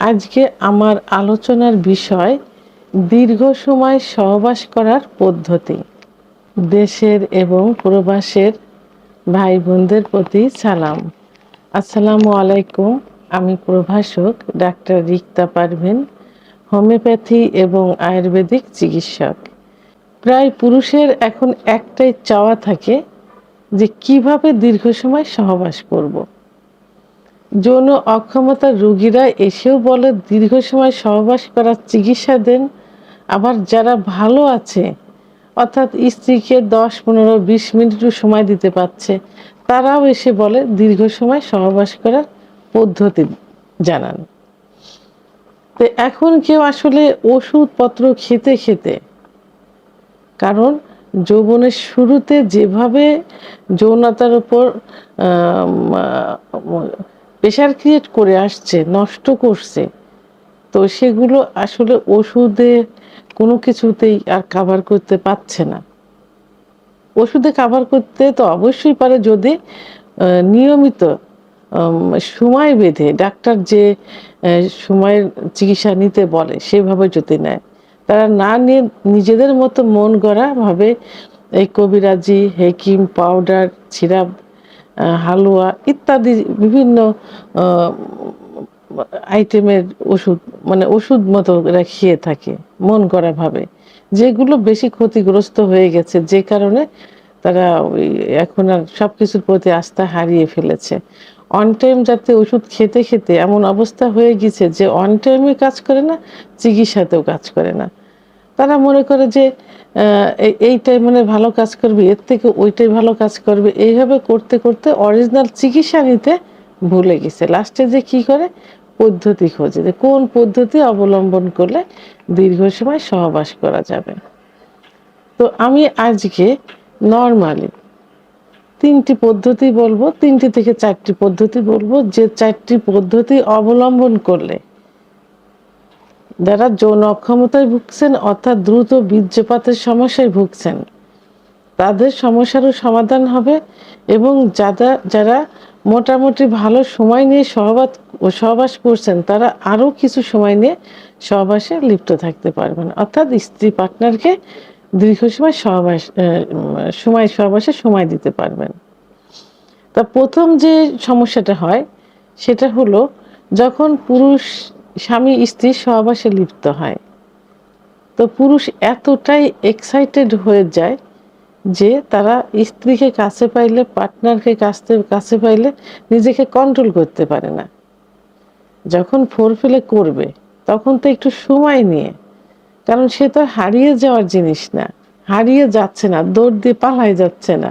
আজকে আমার আলোচনার বিষয় দীর্ঘ সময় সহবাস করার পদ্ধতি। দেশের এবং প্রবাসের ভাই বোনদের প্রতি সালাম। আসসালামু আলাইকুম, আমি প্রভাষক ডাক্তার রিক্তা পারভিন, হোমিওপ্যাথি এবং আয়ুর্বেদিক চিকিৎসক। প্রায় পুরুষের এখন একটাই চাওয়া থাকে যে কীভাবে দীর্ঘ সময় সহবাস করব। যৌন অক্ষমতার রোগীরা এসেও বলে দীর্ঘ সময় সহবাস করার চিকিৎসা দেন। আবার যারা ভালো আছে, অর্থাৎ স্ত্রীকে দশ, পনেরো, বিশ মিনিটও সময় দিতে পারছে, তারাও এসে বলে দীর্ঘ সময় সহবাস করার পদ্ধতি জানান। তো এখন কেউ আসলে ওষুধপত্র খেতে খেতে, কারণ যৌবনের শুরুতে যেভাবে যৌনতার উপর প্রেশার ক্রিয়েট করে আসছে, নষ্ট করছে। তো সেগুলো আসলে ওষুধে কোনো কিছুতেই আর কাভার করতে পারছে না। ওষুধে কাভার করতে তো অবশ্যই পারে যদি নিয়মিত সময় বেঁধে ডাক্তার যে সময়ের চিকিৎসা নিতে বলে সেভাবে যদি নেয়। তারা না নিয়ে নিজেদের মতো মন গড়া ভাবে এই কবিরাজি, হেকিম, পাউডার, সিরাপ হালুয়া ইত্যাদি বিভিন্ন আইটেমের ওষুধ মানে ওষুধ মতো এরা খেয়ে থাকে, মন করা ভাবে। যেগুলো বেশি ক্ষতিগ্রস্ত হয়ে গেছে, যে কারণে তারা এখন আর সব কিছুর প্রতি আস্থা হারিয়ে ফেলেছে। অন টাইম যাতে ওষুধ খেতে খেতে এমন অবস্থা হয়ে গেছে যে অন টাইমে কাজ করে না, চিকিৎসাতেও কাজ করে না। তারা মনে করে যে এইটাই মানে ভালো কাজ করবে, এর থেকে ওইটাই ভালো কাজ করবে। এইভাবে করতে করতে অরিজিনাল চিকিৎসা নিতে ভুলে গেছে। লাস্টে যে কি করে? পদ্ধতি খোঁজে যে কোন পদ্ধতি অবলম্বন করলে দীর্ঘ সময় সহবাস করা যাবে। তো আমি আজকে নর্মালি তিনটি পদ্ধতি বলব, তিনটি থেকে চারটি পদ্ধতি বলব। যে চারটি পদ্ধতি অবলম্বন করলে যারা যৌন অক্ষমতায় ভুগছেন অর্থাৎ দ্রুত বীর্যপাতের সমস্যায় ভুগছেন, তাদের সমস্যারও সমাধান হবে এবং যারা যারা মোটামুটি ভালো সময় নিয়ে সহবাস সহবাস করছেন, তারা আরও কিছু সময় নিয়ে সহবাসে লিপ্ত থাকতে পারবেন। অর্থাৎ স্ত্রী পার্টনারকে দীর্ঘ সময় সহবাস সময়, সহবাসে সময় দিতে পারবেন। তা প্রথম যে সমস্যাটা হয়, সেটা হলো যখন পুরুষ স্বামী স্ত্রী সহবাসে লিপ্ত হয়। তো পুরুষ এতটাই এক্সাইটেড হয়ে যায় যে তারা স্ত্রীকে কাছে পাইলে পার্টনারকে কাছে কাছে পাইলে নিজেকে কন্ট্রোল করতে পারে না। যখন ফোর ফেলে করবে, তখন তো একটু সময় নিয়ে, কারণ সে তো হারিয়ে যাওয়ার জিনিস না, হারিয়ে যাচ্ছে না, দৌড় দিয়ে পালাই যাচ্ছে না।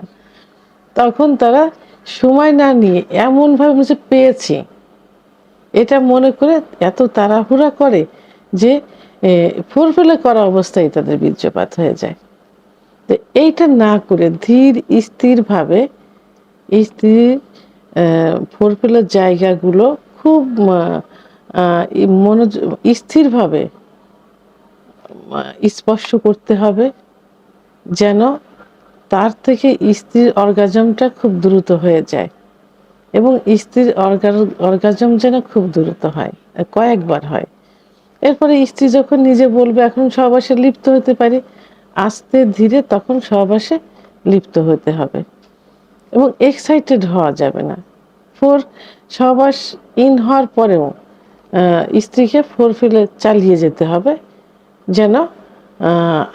তখন তারা সময় না নিয়ে এমনভাবে পেয়েছি। এটা মনে করে এত তাড়াহুড়া করে যে ফোরফেলে করা অবস্থায় তাদের বীর্যপাত হয়ে যায়। তো এইটা না করে ধীর, স্থিরভাবে স্থির ফোরফেলের জায়গাগুলো খুব মনোযোগ স্থিরভাবে স্পর্শ করতে হবে যেন তার থেকে স্ত্রীর অর্গাজমটা খুব দ্রুত হয়ে যায়। এবং স্ত্রীর অর্গাজম যেন খুব দ্রুত হয়, কয়েকবার হয়। এরপরে স্ত্রী যখন নিজে বলবে, এখন সহবাসে লিপ্ত হতে পারি। আস্তে ধীরে তখন সহবাসে লিপ্ত হতে হবে। এবং এক্সাইটেড হওয়া যাবে না। ফোর সহবাস ইন হওয়ার পরেও স্ত্রীকে ফোর ফিলে চালিয়ে যেতে হবে, যেন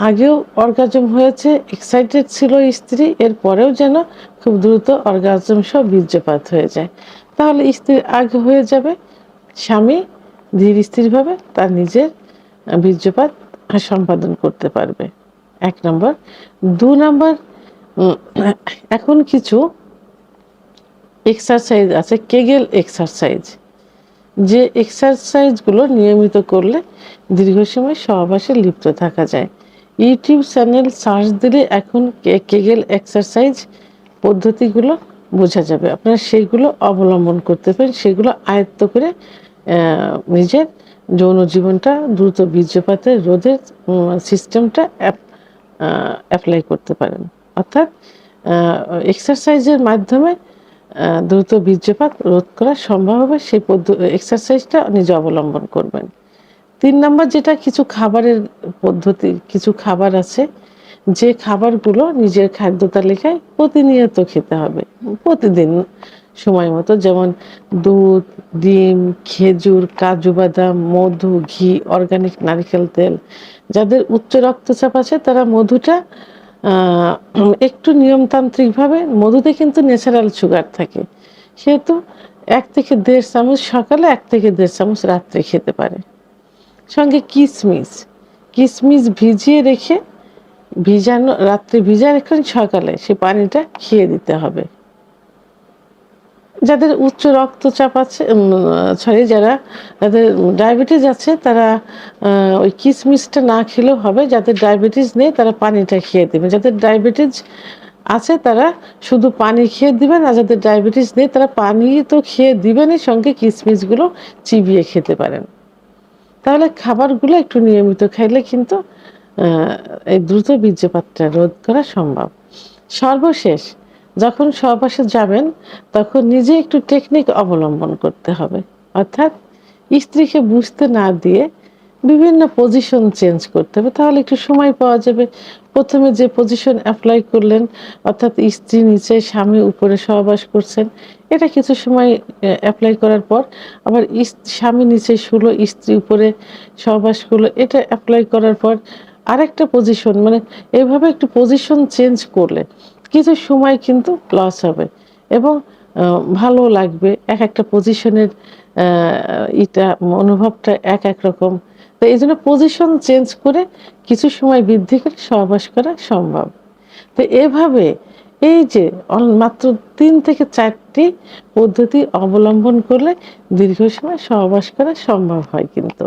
আগেও অর্গাজম হয়েছে এক্সাইটেড ছিল স্ত্রী এর পরেও যেন খুব দ্রুত অর্গাজম সব বীর্যপাত হয়ে যায়। তাহলে স্ত্রীর আগে হয়ে যাবে, স্বামী ধীর স্থিরভাবে তার নিজের বীর্যপাত সম্পাদন করতে পারবে। এক নম্বর। দু নম্বর এখন কিছু এক্সারসাইজ আছে কেগেল এক্সারসাইজ যে এক্সারসাইজগুলো নিয়মিত করলে দীর্ঘ সময় সহবাসে লিপ্ত থাকা যায়। ইউটিউব চ্যানেল সার্চ দিলে এখন কেগেল এক্সারসাইজ পদ্ধতিগুলো বোঝা যাবে। আপনারা সেইগুলো অবলম্বন করতে পারেন, সেগুলো আয়ত্ত করে নিজের যৌন জীবনটা দ্রুত বীর্যপাতের রোধের সিস্টেমটা অ্যাপ্লাই করতে পারেন। অর্থাৎ এক্সারসাইজের মাধ্যমে দ্রুত বীর্যপাত রোধ করা সম্ভব হবে, সেই পদ্ধতি এক্সারসাইজটা নিজে অবলম্বন করবেন। তিন নম্বর যেটা, কিছু খাবারের পদ্ধতি, কিছু খাবার আছে, যে খাবারগুলো নিজের খাদ্য তালিকায় প্রতিনিয়ত খেতে হবে। প্রতিদিন সময় মতো, যেমন দুধ, ডিম, খেজুর, কাজু বাদাম, মধু, ঘি অর্গানিক নারকেল তেল। যাদের উচ্চ রক্তচাপ আছে, তারা মধুটা একটু নিয়মতান্ত্রিকভাবে মধুতে কিন্তু ন্যাচারাল সুগার থাকে। সেহেতু এক থেকে দেড় চামচ, সকালে এক থেকে দেড় চামচ রাত্রে খেতে পারে। সঙ্গে কিশমিশ কিশমিশ ভিজিয়ে রেখে ভিজানো, রাত্রে ভিজা রেখে সকালে সে পানিটা খেয়ে দিতে হবে। যাদের উচ্চ রক্তচাপ আছে সরি যারা, যাদের ডায়াবেটিস আছে, তারা ওই কিসমিসটা না খেলেও হবে। যাদের ডায়াবেটিস নেই, তারা পানিটা খেয়ে দেবে। যাদের ডায়াবেটিস আছে, তারা শুধু পানি খেয়ে দিবেন আর যাদের ডায়াবেটিস নেই, তারা পানি তো খেয়ে দিবেনই, সঙ্গে কিসমিসগুলো চিবিয়ে খেতে পারেন। তাহলে খাবারগুলো একটু নিয়মিত খাইলে কিন্তু এই দ্রুত বীর্যপাতটা রোধ করা সম্ভব। সর্বশেষ যখন সহবাসে যাবেন, তখন নিজে একটু টেকনিক অবলম্বন করতে হবে। অর্থাৎ স্ত্রীকে বুঝতে না দিয়ে বিভিন্ন পজিশন চেঞ্জ করতে হবে। তাহলে একটু সময় পাওয়া যাবে। প্রথমে যে পজিশন অ্যাপ্লাই করলেন, অর্থাৎ স্ত্রী নিচে, স্বামী উপরে সহবাস করছেন, এটা কিছু সময় অ্যাপ্লাই করার পর আবার স্বামী নিচে শুলো স্ত্রী উপরে সহবাস করল, এটা অ্যাপ্লাই করার পর আরেকটা পজিশন মানে এভাবে একটু পজিশন চেঞ্জ করলে কিছু সময় কিন্তু লস হবে এবং ভালো লাগবে। এক একটা পজিশনের এটা অনুভবটা এক এক রকম। তো এই জন্য পজিশন চেঞ্জ করে কিছু সময় বৃদ্ধি করে সহবাস করা সম্ভব। তো এভাবে এই যে মাত্র তিন থেকে চারটি পদ্ধতি অবলম্বন করলে দীর্ঘ সময় সহবাস করা সম্ভব হয় কিন্তু।